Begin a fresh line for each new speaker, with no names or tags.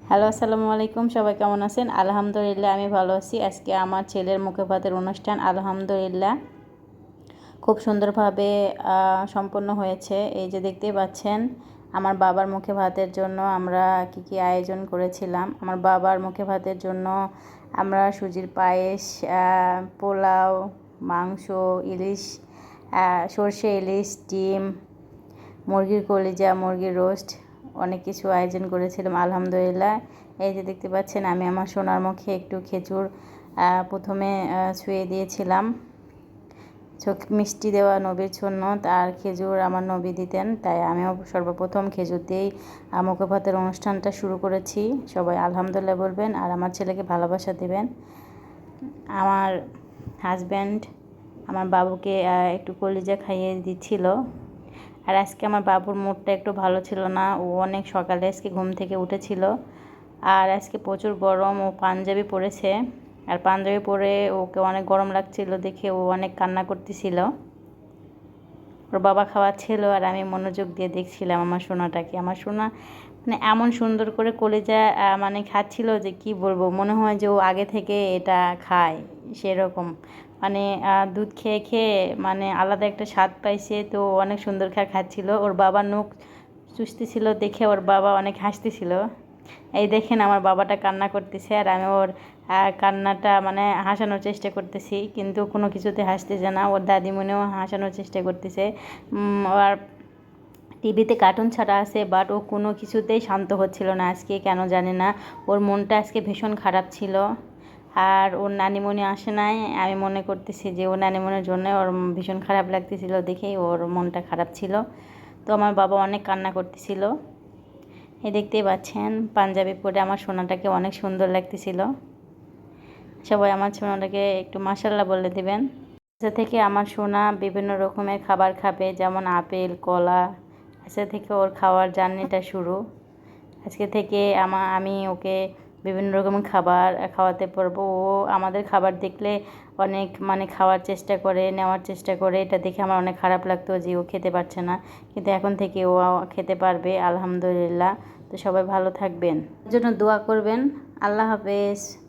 Hello, আসসালামু আলাইকুম। সবাই কেমন আছেন? আলহামদুলিল্লাহ, আমি ভালো আছি। আজকে আমার ছেলের মুখে ভাতের অনুষ্ঠান, আলহামদুলিল্লাহ, খুব সুন্দরভাবে সম্পন্ন হয়েছে। এই যে দেখতেই পাচ্ছেন, আমার বাবার মুখে ভাতের জন্য আমরা কি কি আয়োজন করেছিলাম। আমার বাবার মুখে ভাতের জন্য আমরা সুজির পায়েস পোলাও, মাংস, ইলিশ সর্ষে ইলিশ, ডিম, মুরগির কলিজা, মুরগির রোস্ট অনেক কিছু আয়োজন করেছিলাম আলহামদুলিল্লাহ। এই যে দেখতে পাচ্ছেন আমি আমার সোনার মুখে একটু খেজুর প্রথমে ছুঁয়ে দিয়েছিলাম। চোখ মিষ্টি দেওয়া নবীর সুন্নত তার খেজুর আমার নবী দিতেন তাই আমিও সর্বপ্রথম খেজুর দিয়েই আহ, মুখে ভাতের অনুষ্ঠানটা শুরু করেছি। সবাই আলহামদুলিল্লাহ বলবেন আর আমার ছেলেকে ভালোবাসা দেবেন। আমার হাজব্যান্ড আমার বাবুকে একটু কলিজা খাইয়ে দিচ্ছিল। আর আজকে আমার বাবুর মুডটা একটু ভালো ছিল না। ও অনেক সকালে আজকে ঘুম থেকে উঠেছিল। আর আজকে প্রচুর গরম, ও পাঞ্জাবি পরেছে। আর পাঞ্জাবি পরে ওকে অনেক গরম লাগছিল দেখে ও অনেক কান্না করতেছিল। ওর বাবা খাওয়াচ্ছিল আর আমি মনোযোগ দিয়ে দেখছিলাম আমার সোনাটাকে। আমার সোনা মানে এমন সুন্দর করে কলেজা মানে খাচ্ছিল যে কি বলব, মনে হয় যে ও আগে থেকে এটা খায়। সেরকম। মানে দুধ খেয়ে খেয়ে মানে আলাদা একটা স্বাদ পাইছে। তো অনেক সুন্দর খেয়ে খাচ্ছিল। ওর বাবা নখ চুষতেছিল দেখে ওর বাবা অনেক হাসতেছিল। এই দেখেন আমার বাবাটা কান্না করতেছে আর আমি ওর কান্নাটা মানে হাসানোর চেষ্টা করতেছি। কিন্তু কোনো কিছুতে হাসতেছে না। ওর দাদিমণিও হাসানোর চেষ্টা করতেছে। আর টিভিতে কার্টুন ছাড়া আছে বাট ও কোনো কিছুতেই শান্ত হচ্ছিল না আজকে, কেন জানে না। ওর মনটা আজকে ভীষণ খারাপ ছিল। আর ওর নানিমণি আসে নাই। আমি মনে করতেছি যে ওর নানিমণির জন্য ওর ভীষণ খারাপ লাগতেছিল দেখেই ওর মনটা খারাপ ছিল। তো আমার বাবা অনেক কান্না করতেছিল। এই দেখতেই পাচ্ছেন, পাঞ্জাবি পরে আমার সোনাটাকে অনেক সুন্দর লাগতেছিল। সবাই আমার সোনাটাকে একটু মাসাল্লাহ বলে দিবেন। আজকে থেকে আমার সোনা বিভিন্ন রকমের খাবার খাবে, যেমন আপেল, কলা। আজকে থেকে ওর খাওয়ার জার্নিটা শুরু। আজকে থেকে আমা, আমি ওকে বিভিন্ন রকম খাবার খাওয়াতে পারব। ও আমাদের খাবার দেখলে অনেক মানে খাওয়ার চেষ্টা করে, নেওয়ার চেষ্টা করে। এটা দেখে আমার অনেক খারাপ লাগতো যে ও খেতে পারছে না। কিন্তু এখন থেকে ও খেতে পারবে, আলহামদুলিল্লাহ। তো সবাই ভালো থাকবেন। জন্য দোয়া করবেন। আল্লাহ হাফেজ।